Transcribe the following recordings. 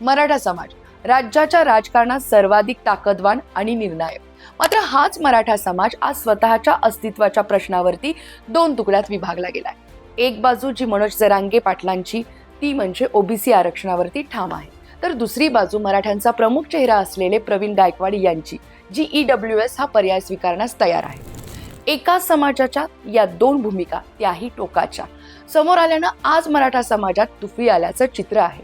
मराठा समाज. राज्याच्या राजकारणात सर्वाधिक ताकदवान आणि निर्णायक. मात्र हाच मराठा समाज आज स्वतःच्या अस्तित्वाच्या प्रश्नावरती दोन तुकड्यात विभागला गेलाय. एक बाजू जी मनोज जरांगे पाटलांची ती म्हणजे ओबीसी आरक्षणावरती ठाम आहे. तर दुसरी बाजू मराठ्यांचा प्रमुख चेहरा असलेले प्रवीण गायकवाड यांची जी ई डब्ल्यू एस हा पर्याय स्वीकारण्यास तयार आहे. एकाच समाजाच्या या दोन भूमिका त्याही टोकाच्या. समोर आल्यानं आज मराठा समाजात तुफी आल्याचं चित्र आहे.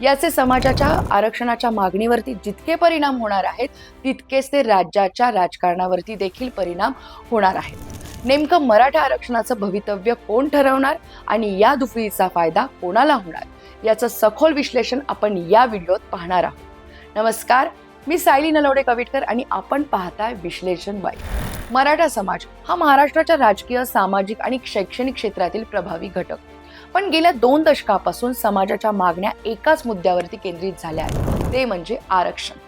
याचे समाजाच्या आरक्षणाच्या मागणीवरती जितके परिणाम होणार आहेत तितकेच ते राज्याच्या राजकारणावरती देखील परिणाम होणार आहेत. नेमकं मराठा आरक्षणाचं भवितव्य कोण ठरवणार आणि या दुफळीचा फायदा कोणाला होणार याचं सखोल विश्लेषण आपण या व्हिडिओत पाहणार आहोत. नमस्कार मी सायली नलवडे कविटकर आणि आपण पाहताय विश्लेषण वाई मराठा समाज हा महाराष्ट्राच्या राजकीय सामाजिक आणि शैक्षणिक क्षेत्रातील प्रभावी घटक. पण गेल्या दोन दशकापासून समाजाच्या मागण्या एकाच मुद्द्यावरती केंद्रित झाल्या आहेत. ते म्हणजे आरक्षण.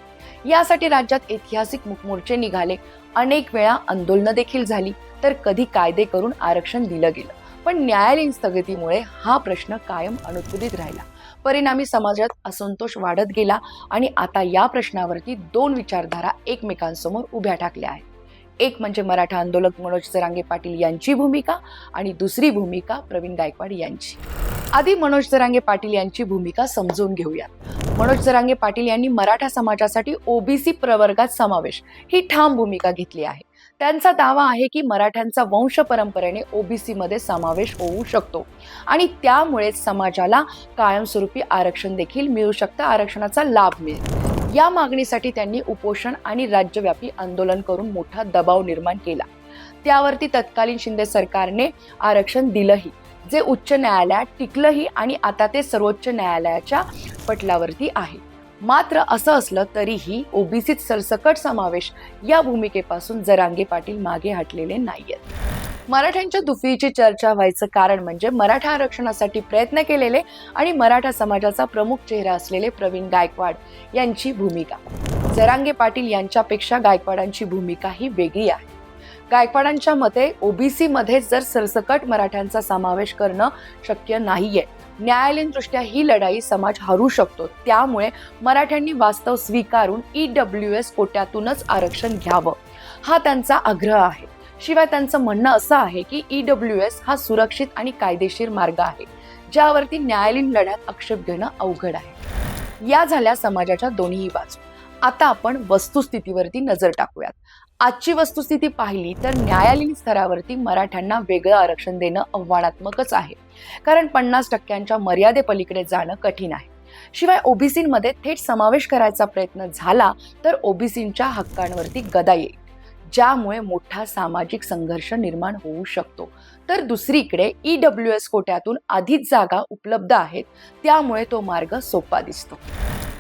यासाठी राज्यात ऐतिहासिक मुखमोर्चे निघाले. अनेक वेळा आंदोलनं देखील झाली तर कधी कायदे करून आरक्षण दिलं गेलं. पण न्यायालयीन स्थगितीमुळे हा प्रश्न कायम अनुत्तरित राहिला. परिणामी समाजात असंतोष वाढत गेला आणि आता या प्रश्नावरती दोन विचारधारा एकमेकांसमोर उभ्या टाकल्या आहेत. एक म्हणजे मराठा आंदोलक मनोज जरांगे पाटील यांची भूमिका आणि दुसरी भूमिका प्रवीण गायकवाड यांची. आधी मनोज जरांगे पाटील यांची भूमिका समजून घेऊयात. मनोज जरांगे पाटील यांनी मराठा समाजासाठी ओबीसी प्रवर्गात समावेश ही ठाम भूमिका घेतली आहे. त्यांचा दावा आहे की मराठ्यांचा वंश परंपरेने ओबीसीमध्ये समावेश होऊ शकतो आणि त्यामुळेच समाजाला कायमस्वरूपी आरक्षण देखील मिळू शकतं आरक्षणाचा लाभ मिळेल या मागणीसाठी त्यांनी उपोषण आणि राज्यव्यापी आंदोलन करून मोठा दबाव निर्माण केला. त्यावरती तत्कालीन शिंदे सरकारने आरक्षण दिलंही. जे उच्च न्यायालयात टिकलंही आणि आता ते सर्वोच्च न्यायालयाच्या पटलावरती आहे. मात्र असं असलं तरीही ओबीसीत सरसकट समावेश या भूमिकेपासून जरांगे पाटील मागे हटलेले नाहीयेत. मराठ्यांच्या दुफीची चर्चा व्हायचं कारण म्हणजे मराठा आरक्षणासाठी प्रयत्न केलेले आणि मराठा समाजाचा प्रमुख चेहरा असलेले प्रवीण गायकवाड यांची भूमिका. जरांगे पाटील यांच्यापेक्षा गायकवाडांची भूमिका ही वेगळी आहे. गायकवाडांच्या मते ओबीसी मध्ये जर सरसकट मराठ्यांचा समावेश करणं शक्य नाहीये. न्यायालयीन दृष्ट्या ही लढाई समाज हरू शकतो. त्यामुळे मराठ्यांनी वास्तव स्वीकारून ई डब्ल्यू एस कोट्यातूनच आरक्षण घ्यावं. हा त्यांचा आग्रह आहे. शिवाय त्यांचं म्हणणं असं आहे की ई डब्ल्यू एस हा सुरक्षित आणि कायदेशीर मार्ग आहे ज्यावरती न्यायालयीन लढ्यात आक्षेप घेणं अवघड आहे. या झाल्या समाजाच्या दोन्ही बाजू. आता आपण वस्तुस्थितीवरती नजर टाकूयात. आजची वस्तुस्थिती पाहिली तर न्यायालयीन स्तरावरती मराठ्यांना वेगळं आरक्षण देणं आव्हानात्मकच आहे. कारण पन्नास टक्क्यांच्या मर्यादेपलीकडे जाणं कठीण आहे. शिवाय ओबीसीमध्ये थेट समावेश करायचा प्रयत्न झाला तर ओबीसींच्या हक्कांवरती गदा येईल. ज्यामुळे मोठा सामाजिक संघर्ष निर्माण होऊ शकतो. तर दुसरीकडे ई डब्ल्यू एस कोट्यातून आधीच जागा उपलब्ध आहेत त्यामुळे तो मार्ग सोपा दिसतो.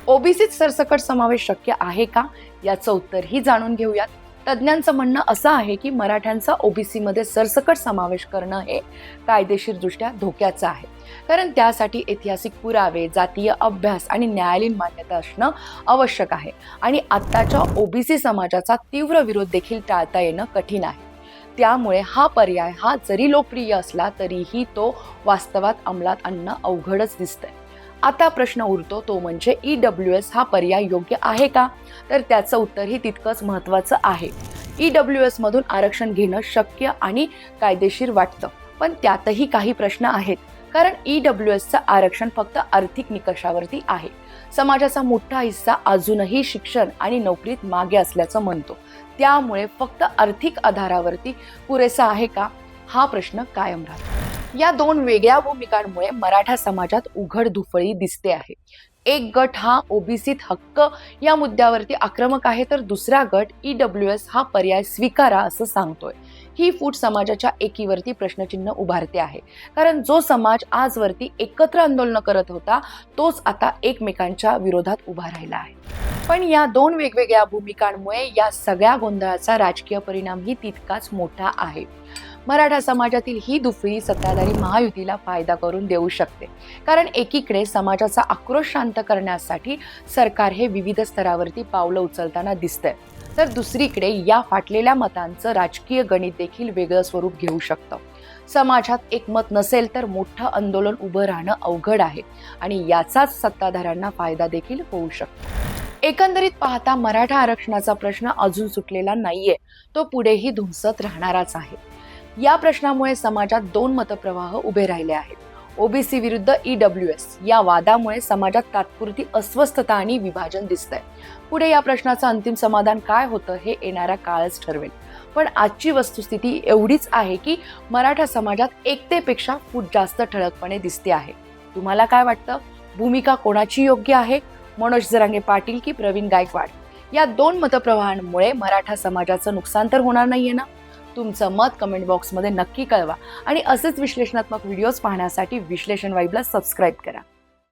ओबीसीत सरसकट समावेश शक्य आहे का? याचं उत्तरही जाणून घेऊयात. तज्ज्ञांचं म्हणणं असं आहे की मराठ्यांचा ओबीसीमध्ये सरसकट समावेश करणं हे कायदेशीरदृष्ट्या धोक्याचं आहे. कारण त्यासाठी ऐतिहासिक पुरावे जातीय अभ्यास आणि न्यायालयीन मान्यता असणं आवश्यक आहे. आणि आत्ताच्या ओबीसी समाजाचा तीव्र विरोध देखील टाळता येणं कठीण आहे. त्यामुळे हा पर्याय हा जरी लोकप्रिय असला तरीही तो वास्तवात अंमलात आणणं अवघडच दिसतंय. आता प्रश्न उरतो तो म्हणजे ई डब्ल्यू एस हा पर्याय योग्य आहे का? तर त्याचं उत्तरही तितकंच महत्त्वाचं आहे. ई डब्ल्यू एसमधून आरक्षण घेणं शक्य आणि कायदेशीर वाटतं. पण त्यातही काही प्रश्न आहेत. कारण ई डब्ल्यू एसचं आरक्षण फक्त आर्थिक निकषावरती आहे. समाजाचा मोठा हिस्सा अजूनही शिक्षण आणि नोकरीत मागे असल्याचं म्हणतो. त्यामुळे फक्त आर्थिक आधारावरती पुरेसा आहे का? हा प्रश्न कायम राहतो. या दोन वेगळ्या भूमिकांमुळे मराठा समाजात उघड दुफळी दिसते आहे. एक गट हा ओबीसीत हक्क या मुद्द्यावरती आक्रमक आहे तर दुसरा गट ई डब्ल्यू एस हा पर्याय स्वीकारा असं सांगतोय. ही फूट समाजाच्या एकीवरती प्रश्नचिन्ह उभारते आहे. कारण जो समाज आजवरती एकत्र आंदोलन करत होता तोच आता एकमेकांच्या विरोधात उभा राहिला आहे. पण या दोन वेगवेगळ्या भूमिकांमुळे या सगळ्या गोंधळाचा राजकीय परिणामही तितकाच मोठा आहे. मराठा समाजातील ही दुफळी सत्ताधारी महायुतीला फायदा करून देऊ शकते. कारण एकीकडे समाजाचा आक्रोश शांत करण्यासाठी सरकार हे विविध स्तरावरती पावलं उचलताना दिसतंय. तर दुसरीकडे या फाटलेल्या मतांचं राजकीय गणित देखील वेगळं स्वरूप घेऊ शकतं. समाजात एकमत नसेल तर मोठं आंदोलन उभं राहणं अवघड आहे आणि याचाच सत्ताधाऱ्यांना फायदा देखील होऊ शकतो. एकंदरीत पाहता मराठा आरक्षणाचा प्रश्न अजून सुटलेला नाहीये. तो पुढेही धुमसत राहणाराच आहे. या प्रश्नामुळे समाजात दोन मतप्रवाह उभे राहिले आहेत. ओबीसी विरुद्ध ईडब्ल्यू एस या वादामुळे समाजात तात्पुरती अस्वस्थता आणि विभाजन दिसतंय. पुढे या प्रश्नाचं अंतिम समाधान काय होतं हे येणारा काळच ठरवेल. पण आजची वस्तुस्थिती एवढीच आहे की मराठा समाजात एकतेपेक्षा फूट जास्त ठळकपणे दिसते आहे. तुम्हाला काय वाटतं? भूमिका कोणाची योग्य आहे? मनोज जरांगे पाटील की प्रवीण गायकवाड? या दोन मतप्रवाहांमुळे मराठा समाजाचं नुकसान तर होणार नाहीये ना? तुमचं मत कमेंट बॉक्समध्ये नक्की कळवा. आणि असेच विश्लेषणात्मक व्हिडिओज पाहण्यासाठी विश्लेषण वाईबला सबस्क्राईब करा.